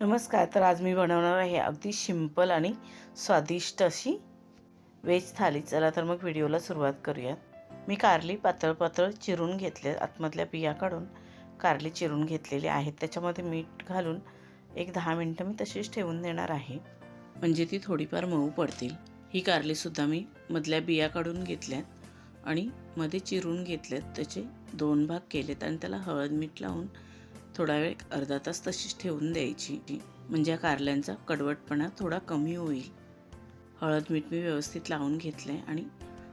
नमस्कार तर आज मी बनवणार आहे अगदी सिंपल आणि स्वादिष्ट अशी वेज थाली. चला तर मग व्हिडिओला सुरुवात करूयात. मी कारली पातळ पातळ चिरून घेतले आतमधल्या बिया काढून कारली चिरून घेतलेली आहेत. त्याच्यामध्ये मीठ घालून एक दहा मिनटं मी तशीच ठेवून देणार आहे. म्हणजे ती थोडीफार मऊ पडतील. ही कारलीसुद्धा मी मधल्या बिया काढून घेतल्यात आणि मध्ये चिरून घेतल्यात. त्याचे दोन भाग केलेत आणि त्याला हळद मीठ लावून थोडा वेळ अर्धा तास तशीच ठेवून द्यायची. म्हणजे कारल्यांचा कडवटपणा थोडा कमी होईल. हळद मीठ मी व्यवस्थित लावून घेतलं आहे आणि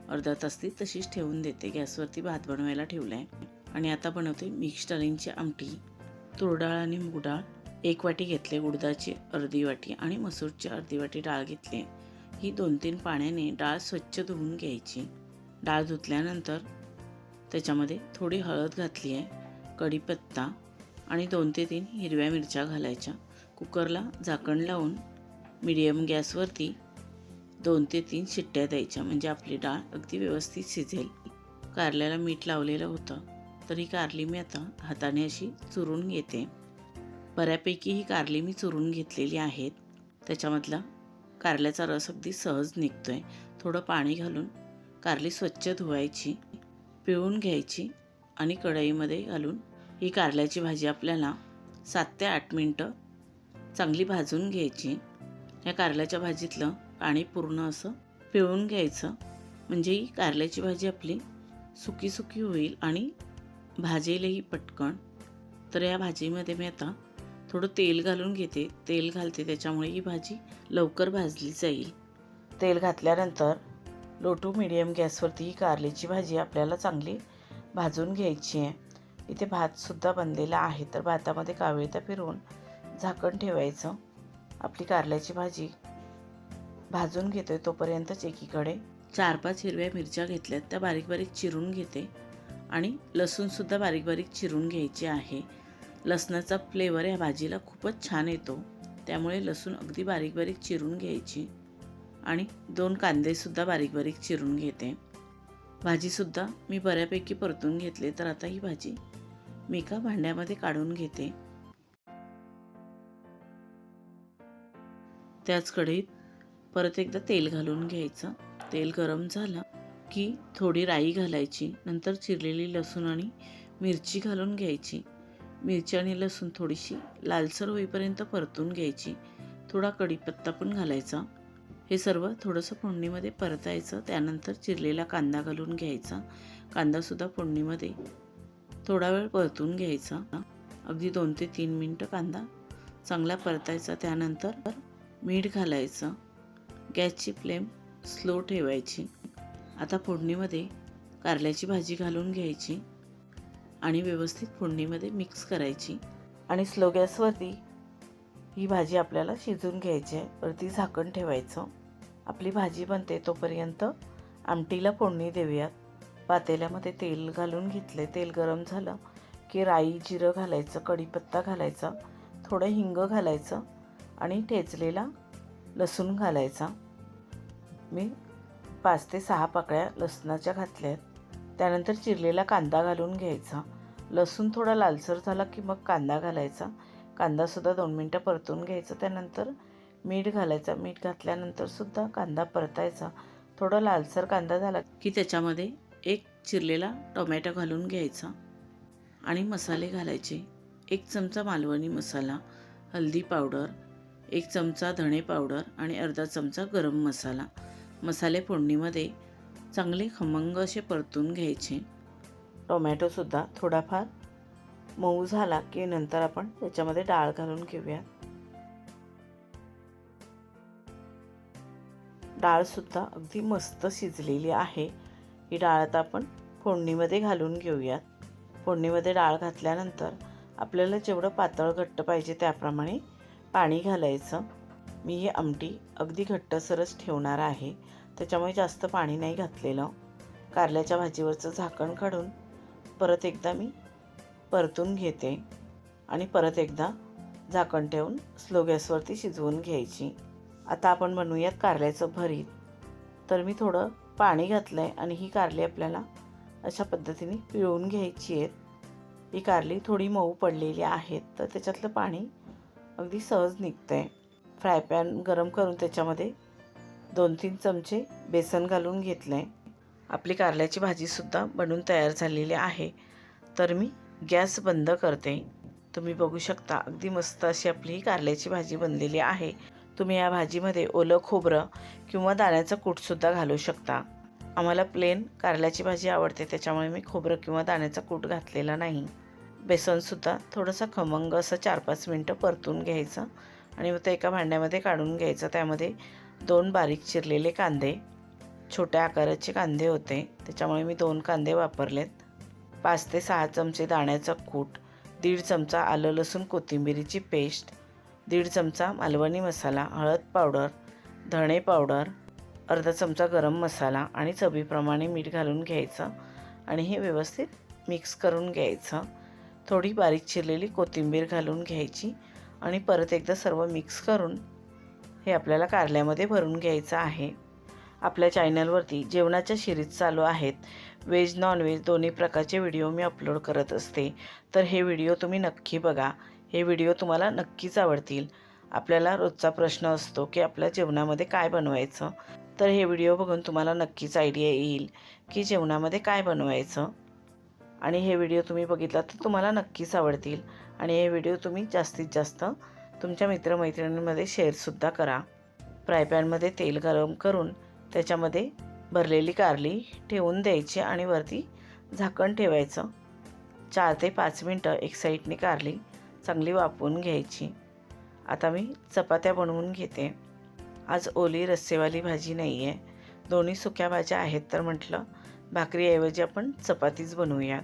अर्धा तास ती तशीच ठेवून देते. गॅसवरती भात बनवायला ठेवला आहे आणि आता बनवते मिक्स डाळींची आमटी. तुरडाळ आणि मूगडाळ. एक वाटी घेतले उडदाची अर्धी वाटी आणि मसूरची अर्धी वाटी डाळ घेतली ही दोन तीन पाण्याने डाळ स्वच्छ धुवून घ्यायची. डाळ धुतल्यानंतर त्याच्यामध्ये थोडी हळद घातली आहे कढीपत्ता. आणि दोन ते तीन हिरव्या मिरच्या घालायच्या. कुकरला झाकण लावून मिडियम गॅसवरती दोन ते तीन शिट्ट्या द्यायच्या. म्हणजे आपली डाळ अगदी व्यवस्थित शिजेल. कारल्याला मीठ लावलेलं होतं तर ही कारली मी आता हाताने अशी चुरून घेते. बऱ्यापैकी ही कारली मी चुरून घेतलेली आहेत. त्याच्यामधला कारल्याचा रस अगदी सहज निघतो आहे थोडं पाणी घालून कारली स्वच्छ धुवायची पिळून घ्यायची आणि कढईमध्ये घालून ही कारल्याची भाजी आपल्याला सात ते आठ मिनटं चांगली भाजून घ्यायची. या कारल्याच्या भाजीतलं पाणी पूर्ण असं पिळून घ्यायचं. म्हणजे ही कारल्याची भाजी आपली सुकी सुकी होईल आणि भाजेलही पटकन. तर या भाजीमध्ये मी आता थोडं तेल घालून घेते. तेल घालते त्याच्यामुळे ही भाजी लवकर भाजली जाईल. तेल घातल्यानंतर लो टू मिडियम गॅसवरती ही कारल्याची भाजी आपल्याला चांगली भाजून घ्यायची आहे. इथे भातसुद्धा बनलेला आहे. तर भातामध्ये कावळीता फिरवून झाकण ठेवायचं. आपली कारल्याची भाजी भाजून घेतोय तोपर्यंतच एकीकडे चार पाच हिरव्या मिरच्या घेतल्यात. त्या बारीक बारीक चिरून घेते आणि लसूणसुद्धा बारीक बारीक चिरून घ्यायचे आहे. लसणाचा फ्लेवर या भाजीला खूपच छान येतो. त्यामुळे लसूण अगदी बारीक बारीक चिरून घ्यायची आणि दोन कांदेसुद्धा बारीक बारीक चिरून घेते. भाजीसुद्धा मी बऱ्यापैकी परतून घेतले. तर आता ही भाजी मी एका भांड्यामध्ये काढून घेते. त्याच कढईत परत एकदा तेल घालून घ्यायचं. तेल गरम झालं की थोडी राई घालायची नंतर चिरलेली लसूण आणि मिरची घालून घ्यायची. मिरची आणि लसूण थोडीशी लालसर होईपर्यंत परतून घ्यायची. थोडा कढीपत्ता पण घालायचा. हे सर्व थोडंसं फोडणीमध्ये परतायचं. त्यानंतर चिरलेला कांदा घालून घ्यायचा. कांदासुद्धा फोडणीमध्ये थोडा वेळ परतून घ्यायचा. अगदी दोन ते तीन मिनटं कांदा चांगला परतायचा. त्यानंतर मीठ घालायचं. गॅसची फ्लेम स्लो ठेवायची. आता फोडणीमध्ये कारल्याची भाजी घालून घ्यायची आणि व्यवस्थित फोडणीमध्ये मिक्स करायची. आणि स्लो गॅसवरती ही भाजी आपल्याला शिजून घ्यायची आहे. वरती झाकण ठेवायचं. आपली भाजी बनते तोपर्यंत आमटीला फोडणी देऊयात. पातेल्यामध्ये तेल घालून घेतले तेल गरम झालं की राई जिरं घालायचं कढीपत्ता घालायचा थोडं हिंग घालायचं आणि ठेचलेला लसूण घालायचा. मी पाच ते सहा पाकळ्या लसणाच्या घातल्या आहेत. त्यानंतर चिरलेला कांदा घालून घ्यायचा. लसूण थोडा लालसर झाला की मग कांदा घालायचा. कांदासुद्धा दोन मिनटं परतून घ्यायचा. त्यानंतर मीठ घालायचं. मीठ घातल्यानंतरसुद्धा कांदा परतायचा. थोडा लालसर कांदा झाला की त्याच्यामध्ये एक चिरलेला टोमॅटो घालून घ्यायचा आणि मसाले घालायचे. एक चमचा मालवणी मसाला हल्दी पावडर एक चमचा धणे पावडर आणि अर्धा चमचा गरम मसाला. मसाले फोडणीमध्ये चांगले खमंग असे परतून घ्यायचे. टोमॅटोसुद्धा थोडाफार मऊ झाला की नंतर आपण त्याच्यामध्ये डाळ घालून घेऊया. डाळसुद्धा अगदी मस्त शिजलेली आहे. ही डाळ आता आपण फोडणीमध्ये घालून घेऊयात. फोडणीमध्ये डाळ घातल्यानंतर आपल्याला जेवढं पातळ घट्ट पाहिजे त्याप्रमाणे पाणी घालायचं. मी ही आमटी अगदी घट्टसरच ठेवणार आहे. त्याच्यामुळे जास्त पाणी नाही घातलेलं. कारल्याच्या भाजीवरचं झाकण काढून परत एकदा मी परतून घेते. आणि परत एकदा झाकण ठेवून स्लो गॅसवरती शिजवून घ्यायची. आता आपण बनवूयात कारल्याचं भरीत. तर मी थोडं पाणी घातलं आहे आणि ही कारली आपल्याला अशा पद्धतीने पिळून घ्यायची आहेत. ही कारली थोडी मऊ पडलेली आहेत तर त्याच्यातलं पाणी अगदी सहज निघतं आहे फ्राय पॅन गरम करून त्याच्यामध्ये दोन तीन चमचे बेसन घालून घेतलं आहे आपली कारल्याची भाजीसुद्धा बनून तयार झालेली आहे. तर मी गॅस बंद करते. तुम्ही बघू शकता अगदी मस्त अशी आपली ही कारल्याची भाजी बनलेली आहे. तुम्ही या भाजीमध्ये ओलं खोबरं किंवा दाण्याचं कूटसुद्धा घालू शकता. आम्हाला प्लेन कारल्याची भाजी आवडते त्याच्यामुळे मी खोबरं किंवा दाण्याचा कूट घातलेला नाही. बेसनसुद्धा थोडंसं खमंग असं चार पाच मिनटं परतून घ्यायचं आणि मग ते एका भांड्यामध्ये काढून घ्यायचं. त्यामध्ये दोन बारीक चिरलेले कांदे छोट्या आकाराचे कांदे होते त्याच्यामुळे मी दोन कांदे वापरलेत. पाच ते सहा चमचे दाण्याचा कूट दीड चमचा आलं लसूण कोथिंबिरीची पेस्ट दीड चमचा मालवणी मसाला हळद पावडर धणे पावडर अर्धा चमचा गरम मसाला आणि चवीप्रमाणे मीठ घालून घ्यायचं आणि हे व्यवस्थित मिक्स करून घ्यायचं. थोडी बारीक चिरलेली कोथिंबीर घालून घ्यायची आणि परत एकदा सर्व मिक्स करून हे आपल्याला कारल्यामध्ये भरून घ्यायचं आहे. आपल्या चॅनलवरती जेवणाच्या शिरीज चालू आहेत. व्हेज नॉनव्हेज दोन्ही प्रकारचे व्हिडिओ मी अपलोड करत असते. तर हे व्हिडिओ तुम्ही नक्की बघा. हे व्हिडिओ तुम्हाला नक्कीच आवडतील. आपल्याला रोजचा प्रश्न असतो की आपल्या जेवणामध्ये काय बनवायचं? तर हे व्हिडिओ बघून तुम्हाला नक्कीच आयडिया येईल की जेवणामध्ये काय बनवायचं? आणि हे व्हिडिओ तुम्ही बघितला तर तुम्हाला नक्कीच आवडतील. आणि हे व्हिडिओ तुम्ही जास्तीत जास्त तुमच्या मित्रमैत्रिणींमध्ये शेअरसुद्धा करा. फ्रायपॅनमध्ये तेल गरम करून त्याच्यामध्ये भरलेली कारली ठेवून द्यायची आणि वरती झाकण ठेवायचं. चार ते पाच मिनटं एक साईडने कारली चांगली वापरून घ्यायची. आता मी चपात्या बनवून घेते. आज ओली रस्सेवाली भाजी नाही आहे दोन्ही सुक्या भाज्या आहेत तर म्हटलं भाकरीऐवजी आपण चपातीच बनवूया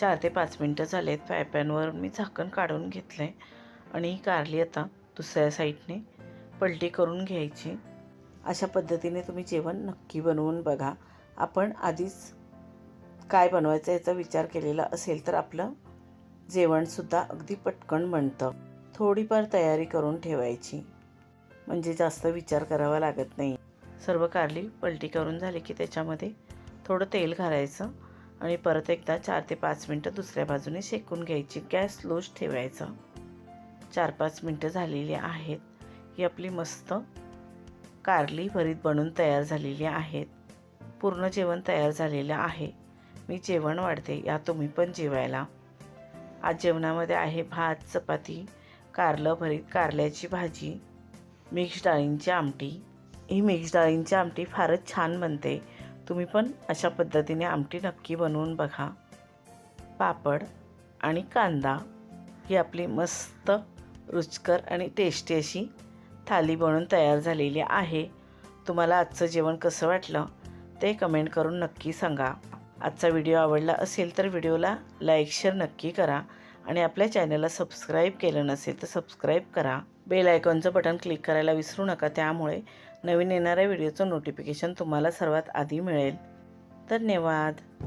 चार ते पाच मिनटं झालेत फ्राय पॅनवर मी झाकण काढून घेतलं आहे आणि ही कारली आता दुसऱ्या साईडने पलटी करून घ्यायची. अशा पद्धतीने तुम्ही जेवण नक्की बनवून बघा. आपण आधीच काय बनवायचं याचा विचार केलेला असेल तर आपलं जेवणसुद्धा अगदी पटकन बनतं. थोडीफार तयारी करून ठेवायची. म्हणजे जास्त विचार करावा लागत नाही. सर्व कारली पलटी करून झाली की त्याच्यामध्ये थोडं तेल घालायचं. आणि परत एकदा चार ते पाच मिनटं दुसऱ्या बाजूने शेकून घ्यायची. गॅस लोज ठेवायचा. चार पाच मिनटं झालेली आहेत. ही आपली मस्त कारली भरीत बनून तयार झालेली आहेत. पूर्ण जेवण तयार झालेलं आहे. मी जेवण वाढते या तुम्ही पण जेवायला. आज जेवणामध्ये आहे भात चपाती कारलं भरीत कारल्याची भाजी मिक्स डाळींची आमटी. ही मिक्स डाळींची आमटी फारच छान बनते. तुम्ही पण अशा पद्धतीने आमटी नक्की बनवून बघा. पापड आणि कांदा ही आपली मस्त रुचकर आणि टेस्टी अशी थाली बनवून तयार झालेली आहे. तुम्हाला आजचं जेवण कसं वाटलं ते कमेंट करून नक्की सांगा. आजचा व्हिडिओ आवडला असेल तर व्हिडिओला लाईक शेअर नक्की करा. आणि आपल्या चॅनलला सबस्क्राईब केलं नसेल तर सबस्क्राईब करा. बेल आयकॉनचं बटन क्लिक करायला विसरू नका. त्यामुळे नवीन येणाऱ्या व्हिडिओचं नोटिफिकेशन तुम्हाला सर्वात आधी मिळेल. धन्यवाद.